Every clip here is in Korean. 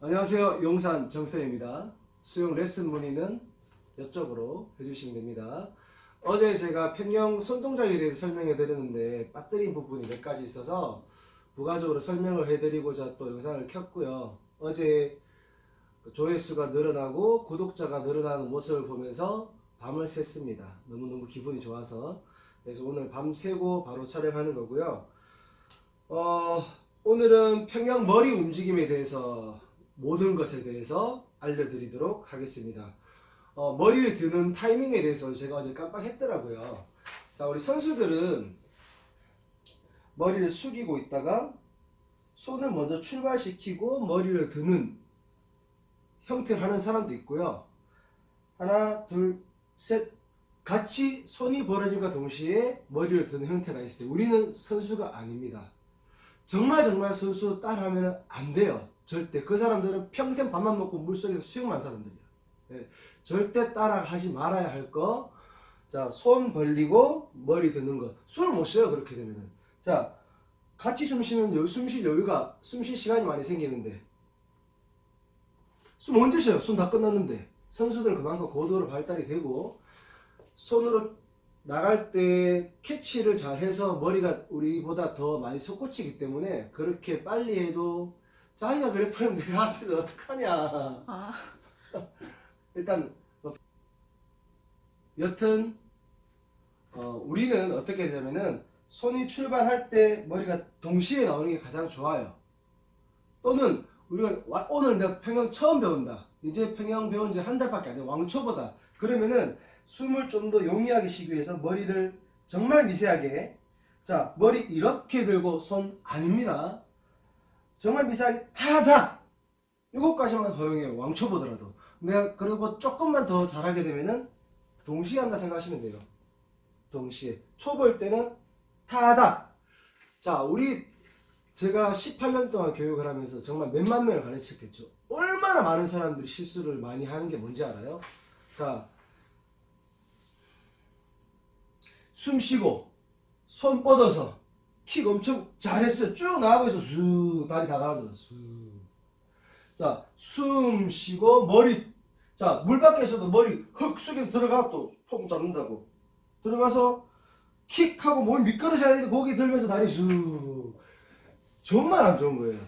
안녕하세요. 용산 정쌤입니다. 수영 레슨 문의는 이쪽으로 해주시면 됩니다. 어제 제가 평형 손동작에 대해서 설명해 드렸는데 빠뜨린 부분이 몇 가지 있어서 부가적으로 설명을 해드리고자 또 영상을 켰고요. 어제 그 조회수가 늘어나고 구독자가 늘어나는 모습을 보면서 밤을 샜습니다. 너무너무 기분이 좋아서. 그래서 오늘 밤 새고 바로 촬영하는 거고요. 어, 오늘은 평형 머리 움직임에 대해서 모든 것에 대해서 알려드리도록 하겠습니다. 어, 머리를 드는 타이밍에 대해서 제가 어제 깜빡했더라고요. 자, 우리 선수들은 머리를 숙이고 있다가 손을 먼저 출발시키고 머리를 드는 형태를 하는 사람도 있고요. 하나, 둘, 셋. 같이 손이 벌어짐과 동시에 머리를 드는 형태가 있어요. 우리는 선수가 아닙니다. 정말 정말 선수 따라하면 안 돼요. 절대 그 사람들은 평생 밥만 먹고 물속에서 수영만 한 사람들이야. 예, 절대 따라하지 말아야 할 거. 자, 손 벌리고 머리 드는 거. 숨을 못 쉬어요 그렇게 되면은. 자, 같이 숨 쉬면 여유, 숨쉴 여유가 숨 쉴 시간이 많이 생기는데 숨 언제 쉬어요? 손다 끝났는데 선수들은 그만큼 고도로 발달이 되고 손으로 나갈 때 캐치를 잘 해서 머리가 우리보다 더 많이 솟구치기 때문에 그렇게 빨리 해도 자기가 그래 보면 내가 앞에서 어떡하냐 아, 일단 뭐, 여튼 어, 우리는 어떻게 되냐면은 손이 출발할 때 머리가 동시에 나오는 게 가장 좋아요. 또는 우리가 와- 오늘 내가 평양 처음 배운다. 이제 평양 배운 지 한 달밖에 안 돼. 왕초보다. 그러면은 숨을 좀 더 용이하게 쉬기 위해서 머리를 정말 미세하게 자 머리 이렇게 들고 손 아닙니다. 정말 미세하게 타닥 이것까지만 허용해요. 왕초보더라도. 내가 그리고 조금만 더 잘하게 되면은 동시에 한다 생각하시면 돼요. 동시에 초보일 때는 타다. 자, 우리 제가 18년 동안 교육을 하면서 정말 몇만 명을 가르쳤겠죠. 얼마나 많은 사람들이 실수를 많이 하는 게 뭔지 알아요? 자, 숨 쉬고 손 뻗어서 킥 엄청 잘했어요. 쭉 나가고 있어. 쑥 다리 다 가라앉아. 쑥. 자, 숨 쉬고 머리 자, 물 밖에서도 머리 흙 속에서 들어가 또 폼 잡는다고. 들어가서 킥하고 몸이 미끄러져야 되는데 고기 들면서 다리 쑥. 정말 안 좋은 거예요.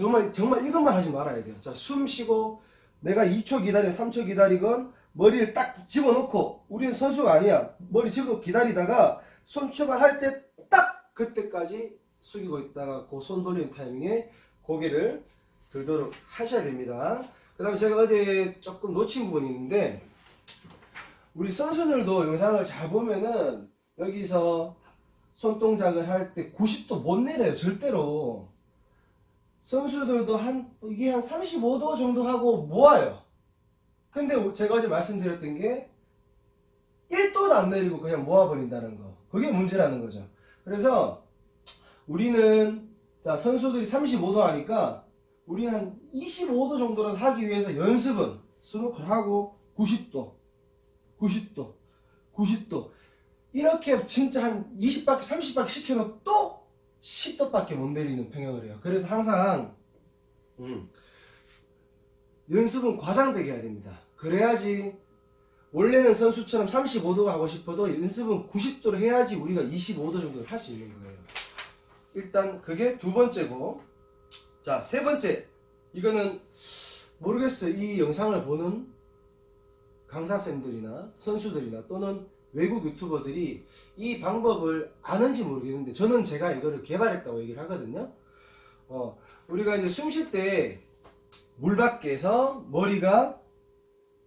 정말 정말 이것만 하지 말아야 돼요. 자, 숨 쉬고 내가 2초 기다리고 3초 기다리건 머리를 딱 집어넣고 우리는 선수가 아니야. 머리 집어 기다리다가 손 출발할 때 딱 그때까지 숙이고 있다가 그 손 돌리는 타이밍에 고개를 들도록 하셔야 됩니다. 그 다음에 제가 어제 조금 놓친 부분이 있는데 우리 선수들도 영상을 잘 보면은 여기서 손동작을 할 때 90도 못 내려요 절대로 선수들도 한 이게 한 35도 정도 하고 모아요. 근데 제가 어제 말씀드렸던 게 1도도 안 내리고 그냥 모아버린다는 거. 그게 문제라는 거죠. 그래서 우리는 자 선수들이 35도 하니까 우리는 한 25도 정도는 하기 위해서 연습은 스노클 하고 90도, 90도, 90도. 이렇게 진짜 한 20바퀴, 30바퀴 시켜도 또 10도밖에 못 내리는 평형을 해요. 그래서 항상 음, 연습은 과장되게 해야 됩니다. 그래야지 원래는 선수처럼 35도가 하고 싶어도 연습은 90도로 해야지 우리가 25도 정도를 할 수 있는 거예요. 일단 그게 두 번째고 자, 세 번째. 이거는 모르겠어요. 이 영상을 보는 강사쌤들이나 선수들이나 또는 외국 유튜버들이 이 방법을 아는지 모르겠는데 저는 제가 이거를 개발했다고 얘기를 하거든요. 어, 우리가 이제 숨 쉴 때 물 밖에서 머리가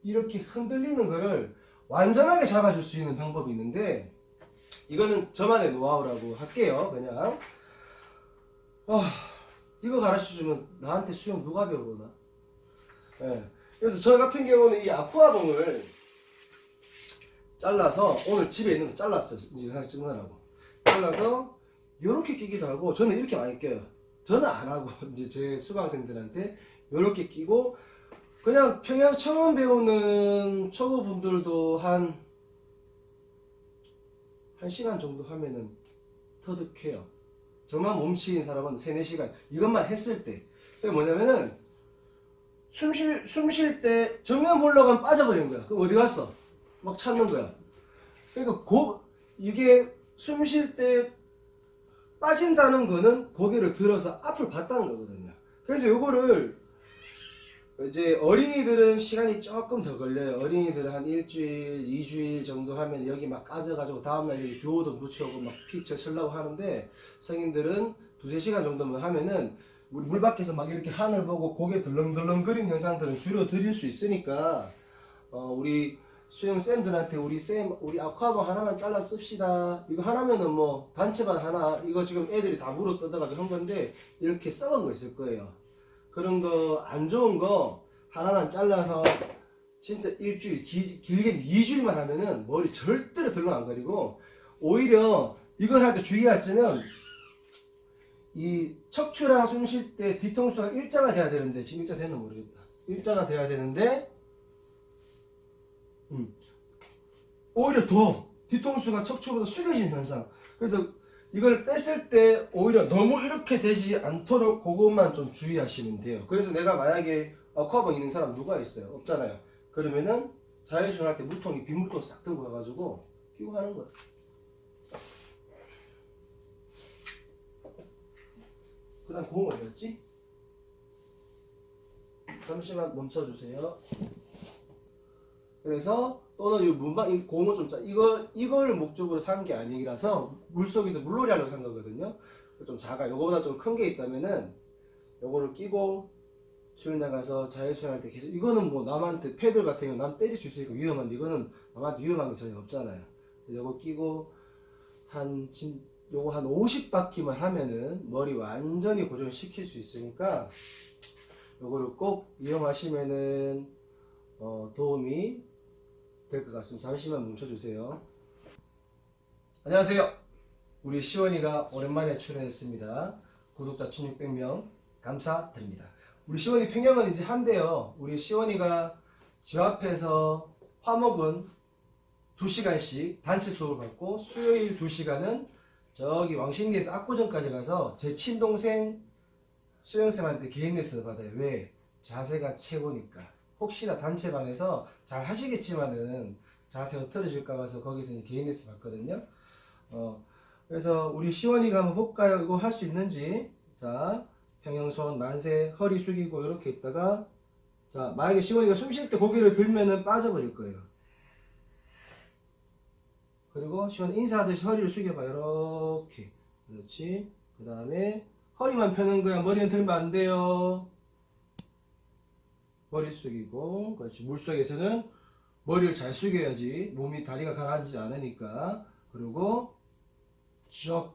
이렇게 흔들리는 거를 완전하게 잡아줄 수 있는 방법이 있는데 이거는 저만의 노하우라고 할게요. 그냥. 아, 이거 가르쳐주면 나한테 수영 누가 배우나? 예. 그래서 저 같은 경우는 이 아쿠아봉을 잘라서 오늘 집에 있는 거 잘랐어요. 영상 찍느라고. 잘라서 요렇게 끼기도 하고 저는 이렇게 많이 껴요. 저는 안 하고 이제 제 수강생들한테 요렇게 끼고 그냥 평양 처음 배우는 초보분들도 한, 한 시간 정도 하면은 터득해요. 저만 몸치인 사람은 3, 4시간 이것만 했을 때 그게 뭐냐면은 숨 쉴 숨 쉴 때 정면 하면 빠져버리는 거야 그럼 어디 갔어? 막 찾는 거야 그러니까 고 이게 숨 쉴 때 빠진다는 거는 고개를 들어서 앞을 봤다는 거거든요 그래서 요거를 이제 어린이들은 시간이 조금 더 걸려요. 어린이들은 한 일주일, 이주일 정도 하면 여기 막 까져가지고 다음날 여기 교호도 묻혀오고 막 피쳐 쳐려고 하는데 성인들은 두세 시간 정도만 하면은 물 밖에서 막 이렇게 하늘 보고 고개 덜렁덜렁거리는 현상들은 줄여드릴 수 있으니까 어, 우리 수영 쌤들한테 우리 쌤 우리 아쿠아봉 하나만 잘라 씁시다. 이거 하나면은 뭐 단체반 하나 이거 지금 애들이 다 물어 뜯어가지고 한 건데 이렇게 썩은 거 있을 거예요. 그런 거 안 좋은 거 하나만 잘라서 진짜 일주일 기- 길게 2주일만 하면은 머리 절대로 덜렁 안 거리고 오히려 이걸 할 때 주의할 점은 이 척추랑 숨 쉴 때 뒤통수가 일자가 돼야 되는데 지금 일자 되는 모르겠다. 일자가 돼야 되는데 음. 오히려 더 뒤통수가 척추보다 숙여진 현상 그래서 이걸 뺐을 때 오히려 너무 이렇게 되지 않도록 그것만 좀 주의하시면 돼요. 그래서 내가 만약에 어커버 있는 사람 누가 있어요? 없잖아요. 그러면은 자외선 할때 물통이 빗물통 싹 들고 가가지고 끼고 하는 거야. 그 다음 고음 어디였지? 잠시만 멈춰주세요. 그래서 또는 이 문방 이 고음은 좀 짜. 이거 이걸 목적으로 산 게 아니라서 물 속에서 물놀이 하려고 산 거거든요. 좀 작아. 요거보다 좀 큰 게 있다면은 요거를 끼고 수영 나가서 자유수영할 때 계속 이거는 뭐 남한테 패들 같은 경우 남 때릴 수 있으니까 위험한데 이거는 남한테 위험한 게 전혀 없잖아요. 요거 끼고 한 진, 요거 한 50바퀴만 하면은 머리 완전히 고정시킬 수 있으니까 요거를 꼭 이용하시면은 어, 도움이 될 것 같습니다. 잠시만 멈춰주세요. 안녕하세요. 우리 시원이가 오랜만에 출연했습니다. 구독자 1600명 감사드립니다. 우리 시원이 팽경은 이제 한대요. 우리 시원이가 집 앞에서 화목은 2시간씩 단체 수업을 받고 수요일 2시간은 저기 왕십리에서 압구정까지 가서 제 친동생 수영쌤한테 개인 레슨을 받아요. 왜? 자세가 최고니까. 혹시나 단체반에서 잘 하시겠지만은 자세가 틀어질까 봐서 거기서 이제 개인 레슨 받거든요. 어, 그래서 우리 시원이가 한번 볼까요? 이거 할 수 있는지. 자, 평형손, 만세, 허리 숙이고 이렇게 있다가 자, 만약에 시원이가 숨 쉴 때 고개를 들면은 빠져버릴 거예요. 그리고 시원 인사하듯이 허리를 숙여봐. 이렇게. 그렇지. 그 다음에 허리만 펴는 거야. 머리는 들면 안 돼요. 머리 숙이고, 그렇지. 물속에서는 머리를 잘 숙여야지 몸이 다리가 강하지 않으니까. 그리고 쭉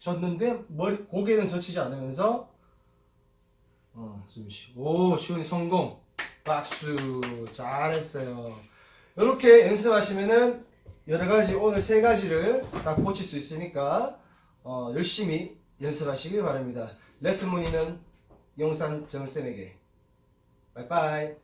졌는데 머리 고개는 젖히지 않으면서 어, 숨 쉬고. 오, 시원이 성공. 박수. 잘했어요. 이렇게 연습하시면은 여러 가지 오늘 세 가지를 다 고칠 수 있으니까 어, 열심히 연습하시길 바랍니다. 레슨 문의는 용산 정쌤에게. 바이바이.